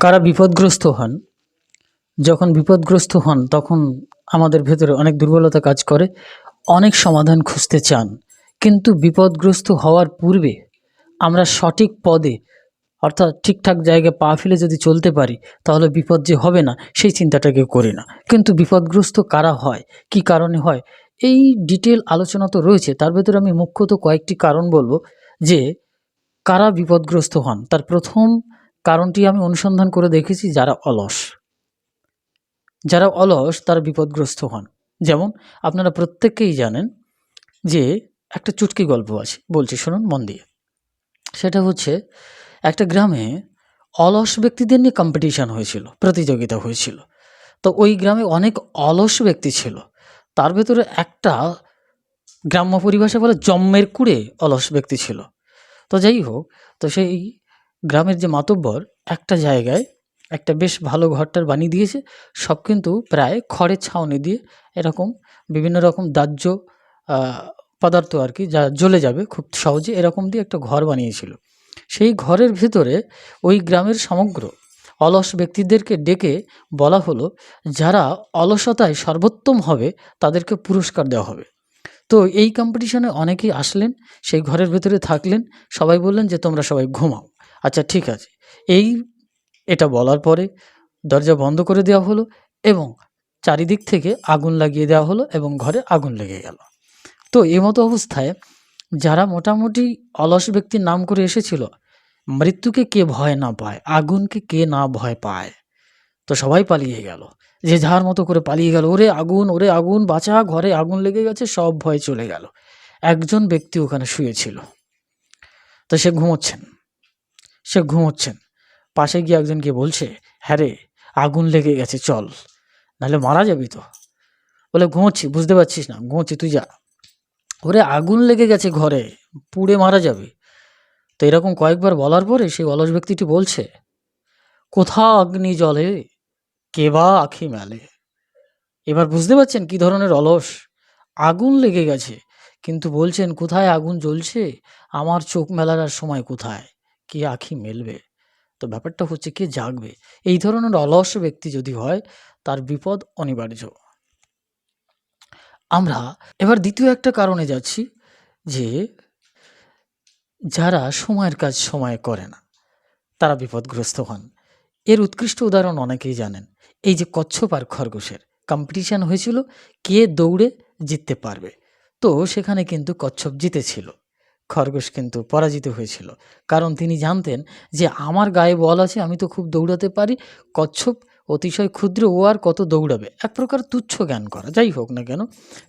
কারা বিপদগ্রস্ত হন, যখন বিপদগ্রস্ত হন, তখন আমাদের ভেতরে অনেক দুর্বলতা কাজ করে, অনেক সমাধান খুঁজতে চান। কিন্তু বিপদগ্রস্ত হওয়ার পূর্বে আমরা সঠিক পদে, অর্থাৎ ঠিকঠাক জায়গায় পা ফেলে যদি চলতে পারি, তাহলে বিপদ যে হবে না, সেই চিন্তাটা কেউ করি না। কিন্তু বিপদগ্রস্ত কারা হয়, কি কারণে হয়, এই ডিটেল আলোচনা তো রয়েছে। তার ভেতরে আমি মুখ্যত কয়েকটি কারণ বলব যে, কারা বিপদগ্রস্ত হন, তার প্রথম কারণটি আমি অনুসন্ধান করে দেখেছি যারা অলস। যারা অলস, তারা বিপদগ্রস্ত হন। যেমন, আপনারা প্রত্যেককেই জানেন যে একটা চুটকি গল্প আছে। বলছি, শুনুন, মন দিয়ে। সেটা হচ্ছে, একটা গ্রামে অলস ব্যক্তিদের নিয়ে কম্পিটিশান হয়েছিল, প্রতিযোগিতা হয়েছিল। তো ওই গ্রামে অনেক অলস ব্যক্তি ছিল। তার ভেতরে একটা গ্রাম্য পরিভাষা বলে জম্মের কুড়ে অলস ব্যক্তি ছিল। তো যাই হোক, তো সেই গ্রামের যে মাতব্বর, একটা জায়গায় একটা বেশ ভালো ঘরটার বানিয়ে দিয়েছে। সব কিন্তু প্রায় খড়ের ছাউনি দিয়ে এরকম বিভিন্ন রকম দাহ্য পদার্থ আর কি যা জ্বলে যাবে খুব সহজে এরকম দিয়ে একটা ঘর বানিয়েছিল। সেই ঘরের ভেতরে ওই গ্রামের সমগ্র অলস ব্যক্তিদেরকে ডেকে বলা হলো, যারা অলসতায় সর্বোত্তম হবে, তাদেরকে পুরস্কার দেওয়া হবে। তো এই কম্পিটিশনে অনেকেই আসলেন, সেই ঘরের ভেতরে থাকলেন, সবাই বললেন যে, তোমরা সবাই ঘুমাও। আচ্ছা ঠিক আছে। এই, এটা বলার পরে দরজা বন্ধ করে দেওয়া হলো এবং চারিদিক থেকে আগুন লাগিয়ে দেওয়া হলো এবং ঘরে আগুন লেগে গেল। তো এই মতো অবস্থায় যারা মোটামুটি অলস ব্যক্তির নাম করে এসেছিল, মৃত্যুকে কে ভয় না পায়, আগুনকে কে না ভয় পায়? তো সবাই পালিয়ে গেল। যে যার মতো করে পালিয়ে গেল, ওরে আগুন ওরে আগুন, বাঁচা, ঘরে আগুন লেগে গেছে, সব ভয় চলে গেল। একজন ব্যক্তি ওখানে শুয়েছিল। তো সে ঘুমোচ্ছেন। সে ঘুমোচ্ছেন। পাশে গিয়ে একজনকে বলছে হ্যাঁ রে, আগুন লেগে গেছে, চল। নাহলে মারা যাবি তো। বলে, ঘুমোচ্ছি, বুঝতে পারছিস না। ঘুমোচ্ছি, তুই যা। ওরে, আগুন লেগে গেছে ঘরে, পুড়ে মারা যাবে। তো এরকম কয়েকবার বলার পরে সেই অলস ব্যক্তিটি বলছে কোথা অগ্নি জলে, কে বা আখি মেলে। এবার বুঝতে পারছেন কি ধরনের অলস। আগুন লেগে গেছে, কিন্তু বলছেন, কোথায় আগুন জ্বলছে? আমার চোখ মেলার সময় কোথায়? কে আখি মেলবে? তো ব্যাপারটা হচ্ছে কে জাগবে। এই ধরনের অলস ব্যক্তি যদি হয়, তার বিপদ অনিবার্য। আমরা এবার দ্বিতীয় একটা কারণে যাচ্ছি যে, যারা সময়ের কাজ সময়ে করে না, তারা বিপদগ্রস্ত হন। এর উৎকৃষ্ট উদাহরণ অনেকেই জানেন। এই যে কচ্ছপ আর খরগোশের কম্পিটিশান হয়েছিল কে দৌড়ে জিততে পারবে। তো সেখানে কিন্তু কচ্ছপ জিতেছিল। খরগোশ কিন্তু পরাজিত হয়েছিল। কারণ তিনি জানতেন যে, আমার গায়ে বল আছে, আমি তো খুব দৌড়াতে পারি। কচ্ছপ অতিশয় ক্ষুদ্র, ও আর কত দৌড়াবে? এক প্রকার তুচ্ছ জ্ঞান করা, যাই হোক না কেন,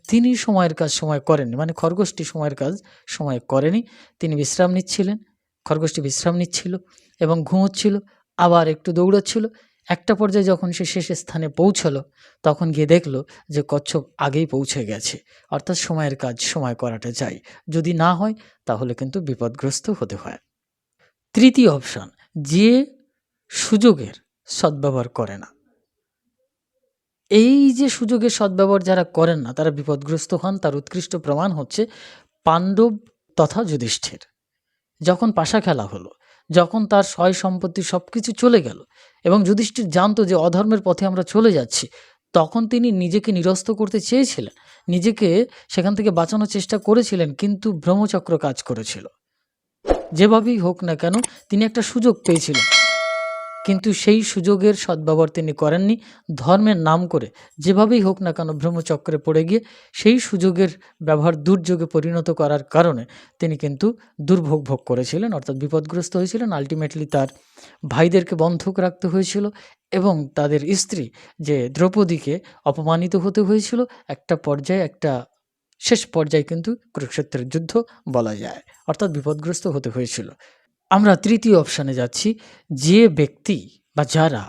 তিনি সময়ের কাজ সময় করেননি। মানে খরগোশটি সময়ের কাজ সময় করেনি। তিনি বিশ্রাম নিচ্ছিলেন। খরগোশটি বিশ্রাম নিচ্ছিল এবং ঘুমোচ্ছিল, আবার একটু দৌড়াচ্ছিল। একটা পর্যায়ে যখন সে শেষ স্থানে পৌঁছলো, তখন গিয়ে দেখল যে কচ্ছপ আগেই পৌঁছে গেছে। অর্থাৎ সময়ের কাজ সময় করাটা চাই। যদি না হয়, তাহলে কিন্তু বিপদগ্রস্ত হতে হয়। তৃতীয় অপশান, যে সুযোগের সদ্ব্যবহার করে না। এই যে সুযোগের সদ্ব্যবহার যারা করেন না, তারা বিপদগ্রস্ত হন, তার উৎকৃষ্ট প্রমাণ হচ্ছে পাণ্ডব তথা যুধিষ্ঠির। যখন পাশা খেলা হলো যখন তার সয় সম্পত্তি সব কিছু চলে গেল এবং যুধিষ্ঠির জানতো যে অধর্মের পথে আমরা চলে যাচ্ছি, তখন তিনি নিজেকে নিরস্ত করতে চেয়েছিলেন। নিজেকে সেখান থেকে বাঁচানোর চেষ্টা করেছিলেন, কিন্তু ব্রহ্মচক্র কাজ করেছিল। যেভাবেই হোক না কেন, তিনি একটা সুযোগ পেয়েছিলেন। কিন্তু সেই সুযোগের সদ্ব্যবহার তিনি করেননি। ধর্মের নাম করে যেভাবেই হোক না কেন ব্রহ্মচক্রে পড়ে গিয়ে সেই সুযোগের ব্যবহার দুর্যোগে পরিণত করার কারণে তিনি কিন্তু দুর্ভোগ ভোগ করেছিলেন, অর্থাৎ বিপদগ্রস্ত হয়েছিলেন। আলটিমেটলি তার ভাইদেরকে বন্ধক রাখতে হয়েছিল এবং তাদের স্ত্রী যে দ্রৌপদীকে অপমানিত হতে হয়েছিল, একটা পর্যায়ে, একটা শেষ পর্যায়ে কিন্তু কুরুক্ষেত্রের যুদ্ধ বলা যায়, অর্থাৎ বিপদগ্রস্ত হতে হয়েছিল। আমরা তৃতীয় অপশানে যাচ্ছি, যে ব্যক্তি বা যারা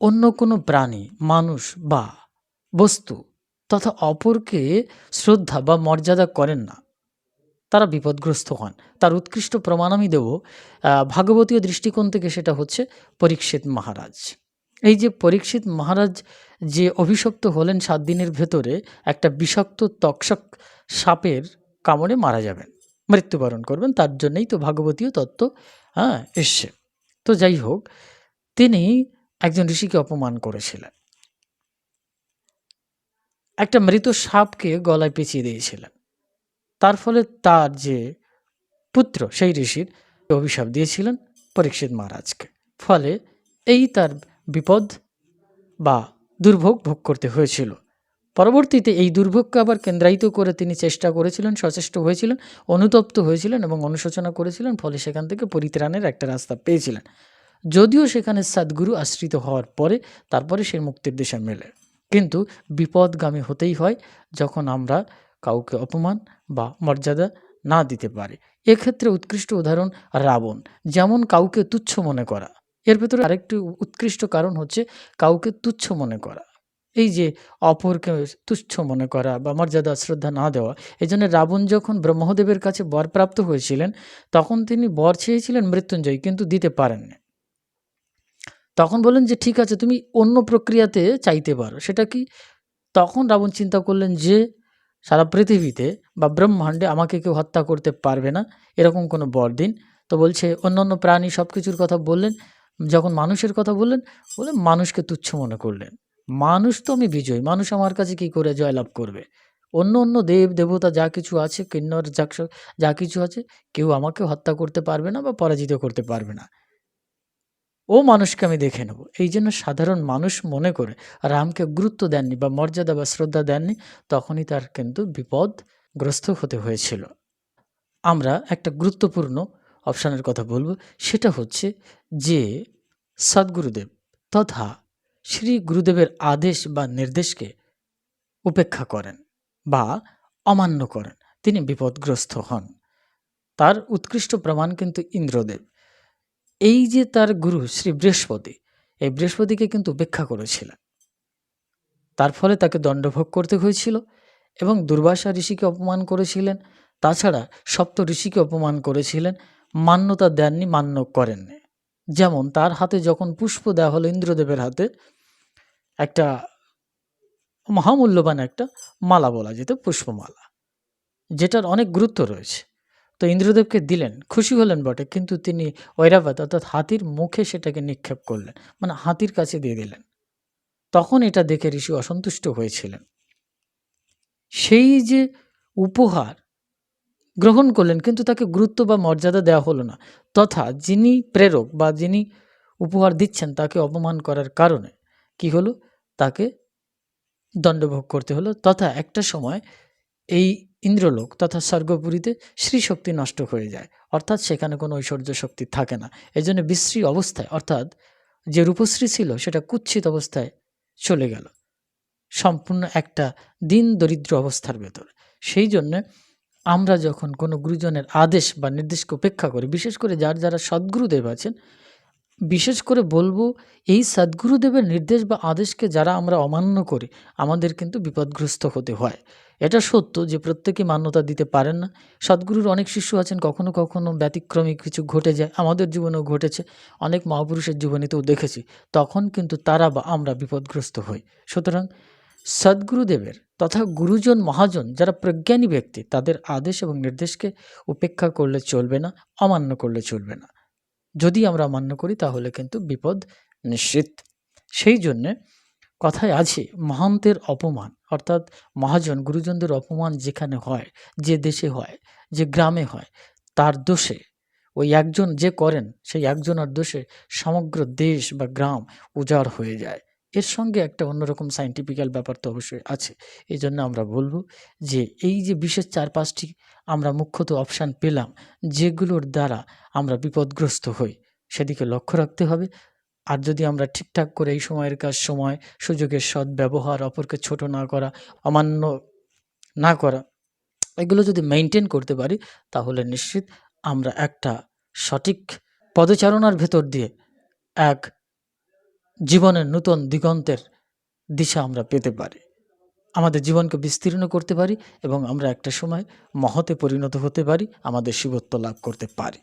অন্য কোনো প্রাণী, মানুষ বা বস্তু তথা অপরকে শ্রদ্ধা বা মর্যাদা করেন না, তারা বিপদগ্রস্ত হন। তার উৎকৃষ্ট প্রমাণ আমি দেব ভাগবতীয় দৃষ্টিকোণ থেকে সেটা হচ্ছে পরীক্ষিত মহারাজ। এই যে পরীক্ষিত মহারাজ যে অভিশপ্ত হলেন সাত দিনের ভেতরে, একটা বিষাক্ত তক্ষক সাপের কামড়ে মারা যাবেন। মৃত্যুবরণ করবেন, তার জন্যই তো ভাগবতীয় তত্ত্ব হ্যাঁ এসছে। তো যাই হোক, তিনি একজন ঋষিকে অপমান করেছিলেন। একটা মৃত সাপকে গলায় পেঁচিয়ে দিয়েছিলেন। তার ফলে তার যে পুত্র, সেই ঋষির অভিশাপ দিয়েছিলেন পরীক্ষিত মহারাজকে। ফলে এই তার বিপদ বা দুর্ভোগ ভোগ করতে হয়েছিল। পরবর্তীতে এই দুর্ভোগকে আবার কেন্দ্রায়িত করে তিনি চেষ্টা করেছিলেন, সচেষ্ট হয়েছিলেন, অনুতপ্ত হয়েছিলেন এবং অনুশোচনা করেছিলেন, ফলে সেখান থেকে পরিত্রাণের একটা রাস্তা পেয়েছিলেন। যদিও সেখানে সাদগুরু আশ্রিত হওয়ার পরে তারপরে সে মুক্তির দিশা মেলে। কিন্তু বিপদগামী হতেই হয় যখন আমরা কাউকে অপমান বা মর্যাদা না দিতে পারি। এক্ষেত্রে উৎকৃষ্ট উদাহরণ রাবণ, যেমন কাউকে তুচ্ছ মনে করা। এর ভেতরে আরেকটি উৎকৃষ্ট কারণ হচ্ছে কাউকে তুচ্ছ মনে করা। এই যে অপরকে তুচ্ছ মনে করা বা মর্যাদা শ্রদ্ধা না দেওয়া, এই জন্য রাবণ যখন ব্রহ্মদেবের কাছে বরপ্রাপ্ত হয়েছিলেন, তখন তিনি বর চেয়েছিলেন মৃত্যুঞ্জয়, কিন্তু দিতে পারেননি তখন বললেন যে, ঠিক আছে, তুমি অন্য প্রক্রিয়াতে চাইতে পারো। সেটা কি? তখন রাবণ চিন্তা করলেন যে, সারা পৃথিবীতে বা ব্রহ্মাণ্ডে আমাকে কেউ হত্যা করতে পারবে না, এরকম কোনো বর দিন। তো বলছে, অন্য অন্য প্রাণী সব কিছুর কথা বললেন, যখন মানুষের কথা বললেন বলে মানুষকে তুচ্ছ মনে করলেন। মানুষ তো আমি বিজয়ী। মানুষ আমার কাছে কি করে জয়লাভ করবে? অন্য অন্য দেব, দেবতা যা কিছু আছে, কিন্নর যা যা কিছু আছে, কেউ আমাকে হত্যা করতে পারবে না বা পরাজিত করতে পারবে না। ও মানুষকে আমি দেখে নেব। এই জন্য সাধারণ মানুষ মনে করে, রামকে গুরুত্ব দেননি বা মর্যাদা বা শ্রদ্ধা দেননি, তখনই তার কিন্তু বিপদগ্রস্ত হতে হয়েছিল। আমরা একটা গুরুত্বপূর্ণ অপশানের কথা বলব। সেটা হচ্ছে যে, সদ্গুরুদেব তথা শ্রী গুরুদেবের আদেশ বা নির্দেশকে উপেক্ষা করেন বা অমান্য করেন। তিনি বিপদগ্রস্ত হন। তার উৎকৃষ্ট প্রমাণ কিন্তু ইন্দ্রদেব। এই যে তার গুরু শ্রী বৃহস্পতি, এই বৃহস্পতিকে কিন্তু উপেক্ষা করেছিলেন। তার ফলে তাকে দণ্ডভোগ করতে হয়েছিল এবং দুর্বাসা ঋষিকে অপমান করেছিলেন। তাছাড়া সপ্ত ঋষিকে অপমান করেছিলেন। মান্যতা দেননি, মান্য করেননি। যেমন তার হাতে যখন পুষ্প দেওয়া হলো ইন্দ্রদেবের হাতে, একটা মহামূল্যবান একটা মালা বলা যেত, পুষ্পমালা, যেটার অনেক গুরুত্ব রয়েছে। তো ইন্দ্রদেবকে দিলেন, খুশি হলেন বটে, কিন্তু তিনি ঐরাবাদ অর্থাৎ হাতির মুখে সেটাকে নিক্ষেপ করলেন মানে হাতির কাছে দিয়ে দিলেন। তখন এটা দেখে ঋষি অসন্তুষ্ট হয়েছিলেন। সেই যে উপহার গ্রহণ করলেন, কিন্তু তাকে গুরুত্ব বা মর্যাদা দেওয়া হলো না। তথা যিনি প্রেরক বা যিনি উপহার দিচ্ছেন, তাকে অপমান করার কারণে কি হলো? তাকে দণ্ডভোগ করতে হলো। তথা একটা সময় এই ইন্দ্রলোক তথা স্বর্গপুরীতে শ্রীশক্তি নষ্ট হয়ে যায়। অর্থাৎ সেখানে কোনো ঐশ্বর্য শক্তি থাকে না। এই জন্য বিশ্রী অবস্থায়, অর্থাৎ যে রূপশ্রী ছিল, সেটা কুচ্ছিত অবস্থায় চলে গেল। সম্পূর্ণ একটা দিন দরিদ্র অবস্থার ভেতর। সেই জন্যে আমরা যখন কোনো গুরুজনের আদেশ বা নির্দেশকে উপেক্ষা করি, বিশেষ করে যার যারা সদ্গুরুদেব আছেন, বিশেষ করে বলব এই সদ্গুরুদেবের নির্দেশ বা আদেশকে যারা আমরা অমান্য করি, আমাদের কিন্তু বিপদগ্রস্ত হতে হয়। এটা সত্য যে প্রত্যেকে মান্যতা দিতে পারেন না। সদ্গুরুর অনেক শিষ্য আছেন, কখনো কখনো ব্যতিক্রমিক কিছু ঘটে যায়। আমাদের জীবনেও ঘটেছে, অনেক মহাপুরুষের জীবনীতেও দেখেছি। তখন কিন্তু তারা বা আমরা বিপদগ্রস্ত হই। সুতরাং সদ্গুরুদেবের তথা গুরুজন মহাজন যারা প্রজ্ঞানী ব্যক্তি, তাদের আদেশ এবং নির্দেশকে উপেক্ষা করলে চলবে না, অমান্য করলে চলবে না। যদি আমরা অমান্য করি, তাহলে কিন্তু বিপদ নিশ্চিত। সেই জন্যে কথায় আছে, মহান্তের অপমান, অর্থাৎ মহাজন, গুরুজনদের অপমান যেখানে হয়, যে দেশে হয়, যে গ্রামে হয়, তার দোষে। ওই একজন যে করেন, সেই একজনের দোষে সমগ্র দেশ বা গ্রাম উজাড় হয়ে যায়। এর সঙ্গে একটা অন্যরকম সাইন্টিফিক্যাল ব্যাপার তো অবশ্যই আছে। এই জন্য আমরা বলব যে, এই যে বিশেষ চার পাঁচটি আমরা মুখ্যত অপশান পেলাম, যেগুলোর দ্বারা আমরা বিপদগ্রস্ত হই, সেদিকে লক্ষ্য রাখতে হবে। আর যদি আমরা ঠিকঠাক করে এই সময়ের কাজ, সময়, সুযোগের সৎ ব্যবহার অপরকে ছোট না করা, অমান্য না করা, এগুলো যদি মেনটেন করতে পারি, তাহলে নিশ্চিত আমরা একটা সঠিক পদচারণার ভেতর দিয়ে এক জীবনের নূতন দিগন্তের দিশা আমরা পেতে পারি। আমাদের জীবনকে বিস্তীর্ণ করতে পারি এবং আমরা একটা সময় মহতে পরিণত হতে পারি, আমাদের শিবত্ব লাভ করতে পারি।